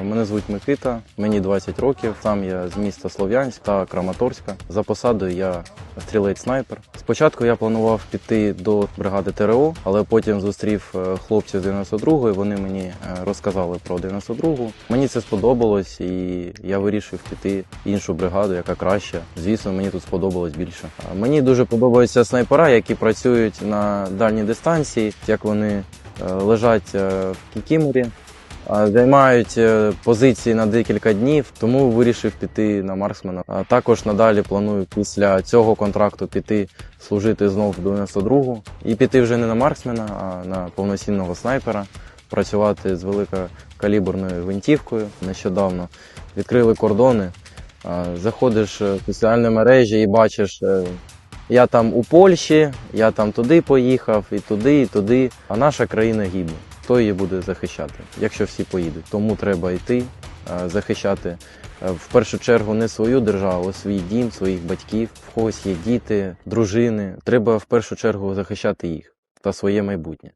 Мене звуть Микита, мені 20 років. Сам я з міста Слов'янськ та Краматорська. За посадою я стрілець-снайпер. Спочатку я планував піти до бригади ТРО, але потім зустрів е, хлопців з 92-ї. Вони мені е, розказали про 92-гу. Мені це сподобалось, і я вирішив піти іншу бригаду, яка краща. Звісно, мені тут сподобалось більше. Мені дуже подобаються снайпера, які працюють на дальній дистанції, як вони е, лежать е, в кікіморі. Займають е, позиції на декілька днів, тому вирішив піти на марксмена. А також надалі планую після цього контракту піти служити знов в 92-гу і піти вже не на марксмена, а на повноцінного снайпера, працювати з великокаліберною гвинтівкою. Нещодавно відкрили кордони. Заходиш е, в соціальні мережі і бачиш. е, Я там у Польщі, я там туди поїхав, і туди, і туди. А наша країна гибне хто її буде захищати, якщо всі поїдуть. Тому треба йти, е, захищати е, в першу чергу не свою державу, а свій дім, своїх батьків. В когось є діти, дружини. Треба в першу чергу захищати їх та своє майбутнє.